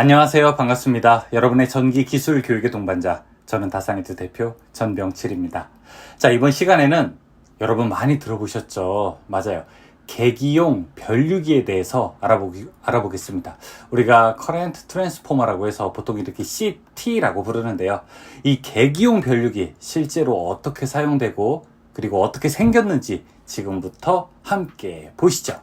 안녕하세요. 반갑습니다. 여러분의 전기 기술 교육의 동반자, 저는 다상이드 대표 전병칠입니다. 자, 이번 시간에는 여러분 많이 들어보셨죠? 맞아요. 계기용 변류기에 대해서 알아보기, 알아보겠습니다. 우리가 커렌트 트랜스포머라고 해서 보통 이렇게 CT라고 부르는데요. 이 계기용 변류기 실제로 어떻게 사용되고 그리고 어떻게 생겼는지 지금부터 함께 보시죠.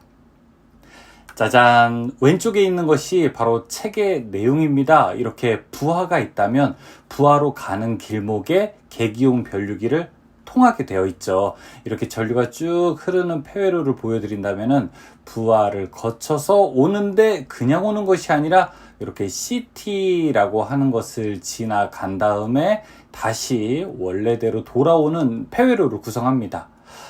짜잔. 왼쪽에 있는 것이 바로 책의 내용입니다. 이렇게 부하가 있다면 부하로 가는 길목에 계기용 변류기를 통하게 되어 있죠. 이렇게 전류가 쭉 흐르는 폐회로를 보여드린다면은 부하를 거쳐서 오는데 그냥 오는 것이 아니라 이렇게 CT라고 하는 것을 지나간 다음에 다시 원래대로 돌아오는 폐회로를 구성합니다.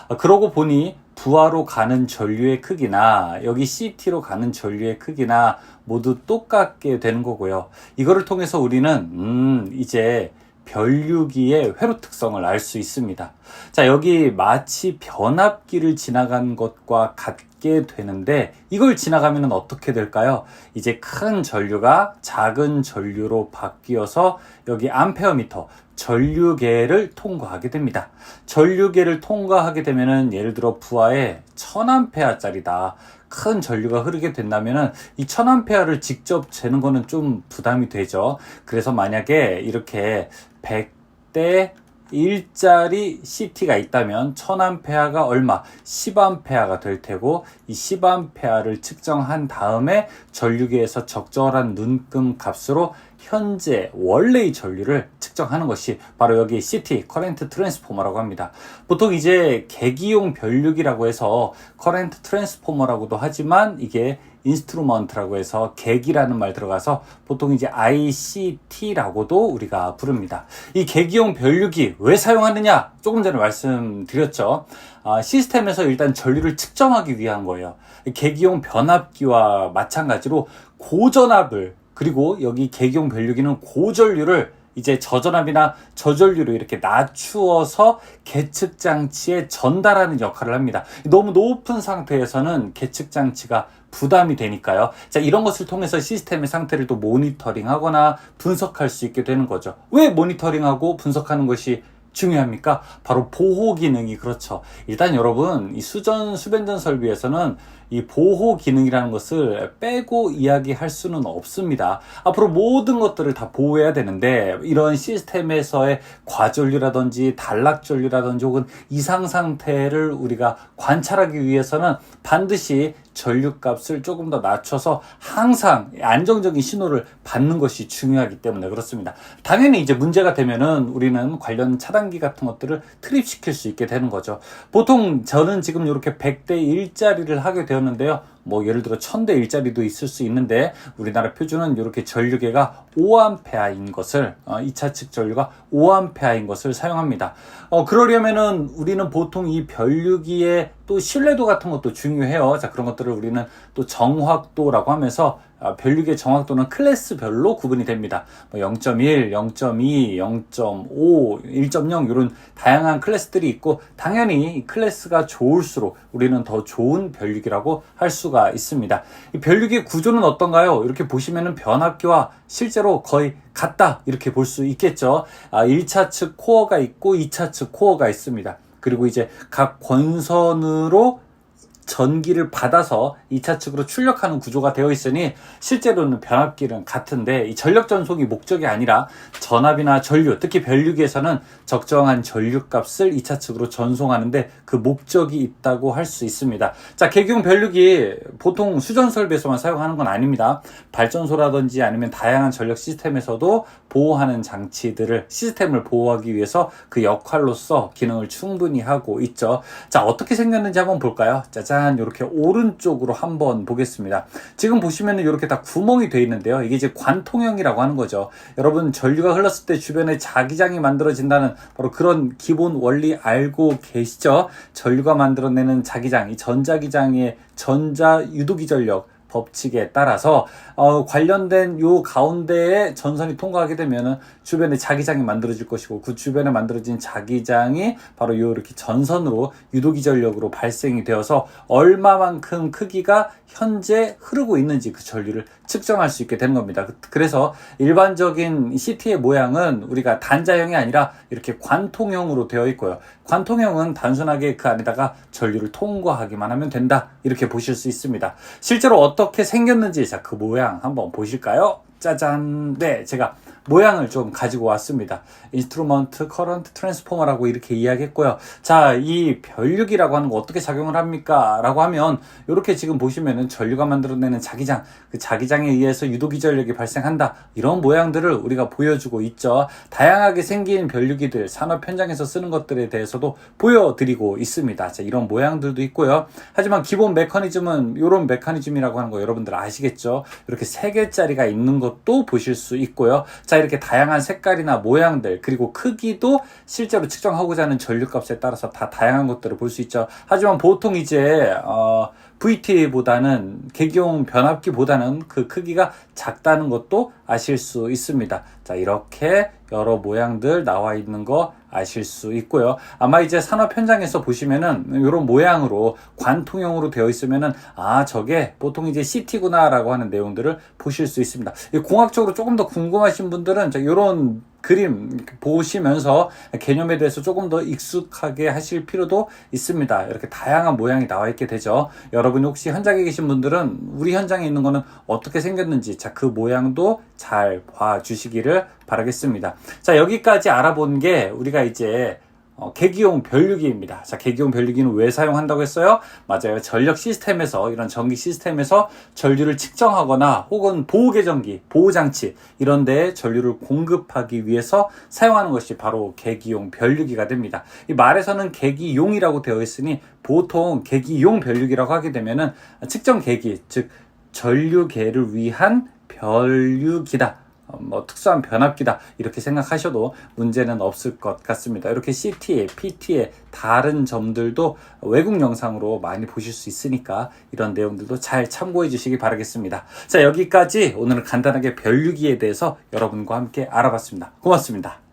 아, 그러고 보니 부하로 가는 전류의 크기나 여기 CT로 가는 전류의 크기나 모두 똑같게 되는 거고요. 이거를 통해서 우리는 음 이제 변류기의 회로 특성을 알 수 있습니다. 자, 여기 마치 변압기를 지나간 것과 같게 되는데 이걸 지나가면 어떻게 될까요? 이제 큰 전류가 작은 전류로 바뀌어서 여기 암페어미터 전류계를 통과하게 됩니다. 전류계를 통과하게 되면은 예를 들어 부하에 1000암페어짜리다. 큰 전류가 흐르게 된다면은 이 1000암페어를 직접 재는 거는 좀 부담이 되죠. 그래서 만약에 이렇게 100대 1짜리 CT가 있다면 1000암페어가 얼마? 10암페어가 될 테고 이 10암페어를 측정한 다음에 전류계에서 적절한 눈금 값으로 현재 원래의 전류를 측정하는 것이 바로 여기 CT 커렌트 트랜스포머라고 합니다. 보통 이제 계기용 변류기라고 해서 커렌트 트랜스포머라고도 하지만 이게 인스트루먼트라고 해서 계기라는 말 들어가서 보통 이제 ICT라고도 우리가 부릅니다. 이 계기용 변류기 왜 사용하느냐? 조금 전에 말씀드렸죠. 아, 시스템에서 일단 전류를 측정하기 위한 거예요. 계기용 변압기와 마찬가지로 고전압을 그리고 여기 계기용 변류기는 고전류를 이제 저전압이나 저전류로 이렇게 낮추어서 계측 장치에 전달하는 역할을 합니다. 너무 높은 상태에서는 계측 장치가 부담이 되니까요. 자, 이런 것을 통해서 시스템의 상태를 또 모니터링 하거나 분석할 수 있게 되는 거죠. 왜 모니터링하고 분석하는 것이 중요합니까? 바로 보호 기능이 그렇죠. 일단 여러분, 이 수전, 수변전 설비에서는 이 보호 기능이라는 것을 빼고 이야기할 수는 없습니다. 앞으로 모든 것들을 다 보호해야 되는데 이런 시스템에서의 과전류라든지 단락전류라든지 혹은 이상 상태를 우리가 관찰하기 위해서는 반드시 전류값을 조금 더 낮춰서 항상 안정적인 신호를 받는 것이 중요하기 때문에 그렇습니다. 당연히 이제 문제가 되면은 우리는 관련 차단기 같은 것들을 트립시킬 수 있게 되는 거죠. 보통 저는 지금 이렇게 100대 1짜리를 하게 되었는데요. 뭐 예를 들어 1000대 1짜리도 있을 수 있는데 우리나라 표준은 이렇게 전류계가 5A인 것을 어, 2차 측 전류가 5A인 것을 사용합니다. 어, 그러려면은 우리는 보통 이 변류기의 또 신뢰도 같은 것도 중요해요. 자, 그런 것들을 우리는 또 정확도라고 하면서 아, 변류기의 정확도는 클래스별로 구분이 됩니다. 뭐 0.1, 0.2, 0.5, 1.0 이런 다양한 클래스들이 있고 당연히 클래스가 좋을수록 우리는 더 좋은 변류기라고 할 수가 있습니다. 이 변류기 구조는 어떤가요? 이렇게 보시면은 변압기와 실제로 거의 같다 이렇게 볼 수 있겠죠. 아, 1차 측 코어가 있고 2차 측 코어가 있습니다. 그리고 이제 각 권선으로 전기를 받아서 2차 측으로 출력하는 구조가 되어 있으니 실제로는 변압기는 같은데 이 전력 전송이 목적이 아니라 전압이나 전류, 특히 변류기에서는 적정한 전류값을 2차 측으로 전송하는데 그 목적이 있다고 할 수 있습니다. 자, 개경 변류기 보통 수전 설비에서만 사용하는 건 아닙니다. 발전소라든지 아니면 다양한 전력 시스템에서도 보호하는 장치들을 시스템을 보호하기 위해서 그 역할로서 기능을 충분히 하고 있죠. 자, 어떻게 생겼는지 한번 볼까요? 짜잔, 이렇게 오른쪽으로 한번 보겠습니다. 지금 보시면은 이렇게 다 구멍이 되어 있는데요. 이게 이제 관통형이라고 하는 거죠. 여러분, 전류가 흘렀을 때 주변에 자기장이 만들어진다는 바로 그런 기본 원리 알고 계시죠? 전류가 만들어내는 자기장, 이 전자기장의 전자 유도기 전력, 법칙에 따라서 어, 관련된 요 가운데에 전선이 통과하게 되면은 주변에 자기장이 만들어질 것이고 그 주변에 만들어진 자기장이 바로 요 이렇게 전선으로 유도기 전력으로 발생이 되어서 얼마만큼 크기가 현재 흐르고 있는지 그 전류를 측정할 수 있게 되는 겁니다. 그- 그래서 일반적인 CT의 모양은 우리가 단자형이 아니라 이렇게 관통형으로 되어 있고요. 관통형은 단순하게 그 안에다가 전류를 통과하기만 하면 된다. 이렇게 보실 수 있습니다. 실제로 어 떻게 생겼는지 자, 그 모양 한번 보실까요? 짜잔. 네, 제가 모양을 좀 가지고 왔습니다. 인스트루먼트 커런트 트랜스포머라고 이렇게 이야기했고요. 자, 이 변류기라고 하는 거 어떻게 작용을 합니까? 라고 하면 이렇게 지금 보시면은 전류가 만들어내는 자기장, 그 자기장에 의해서 유도기 전력이 발생한다. 이런 모양들을 우리가 보여주고 있죠. 다양하게 생긴 변류기들 산업 현장에서 쓰는 것들에 대해서도 보여드리고 있습니다. 자, 이런 모양들도 있고요. 하지만 기본 메커니즘은 이런 메커니즘이라고 하는 거 여러분들 아시겠죠? 이렇게 세 개짜리가 있는 것도 보실 수 있고요. 자, 이렇게 다양한 색깔이나 모양들, 그리고 크기도 실제로 측정하고자 하는 전류값에 따라서 다 다양한 것들을 볼 수 있죠. 하지만 보통 이제, 어, VT보다는 계기용 변압기보다는 그 크기가 작다는 것도 아실 수 있습니다. 자, 이렇게 여러 모양들 나와 있는 거 아실 수 있고요. 아마 이제 산업 현장에서 보시면은 이런 모양으로 관통형으로 되어 있으면은 아, 저게 보통 이제 CT구나라고 하는 내용들을 보실 수 있습니다. 이 공학적으로 조금 더 궁금하신 분들은 자, 이런 그림 보시면서 개념에 대해서 조금 더 익숙하게 하실 필요도 있습니다. 이렇게 다양한 모양이 나와 있게 되죠. 여러분이 혹시 현장에 계신 분들은 우리 현장에 있는 거는 어떻게 생겼는지 자, 그 모양도 잘 봐주시기를 바라겠습니다. 자, 여기까지 알아본 게 우리가 이제 어, 계기용 변류기입니다. 자, 계기용 변류기는 왜 사용한다고 했어요? 맞아요. 전력 시스템에서, 이런 전기 시스템에서 전류를 측정하거나 혹은 보호 계전기, 보호 장치, 이런 데에 전류를 공급하기 위해서 사용하는 것이 바로 계기용 변류기가 됩니다. 이 말에서는 계기용이라고 되어 있으니 보통 계기용 변류기라고 하게 되면은 측정 계기, 즉, 전류계를 위한 변류기다. 어, 뭐 특수한 변압기다 이렇게 생각하셔도 문제는 없을 것 같습니다. 이렇게 CT에, PT의 다른 점들도 외국 영상으로 많이 보실 수 있으니까 이런 내용들도 잘 참고해 주시기 바라겠습니다. 자 여기까지 오늘은 간단하게 변류기에 대해서 여러분과 함께 알아봤습니다. 고맙습니다.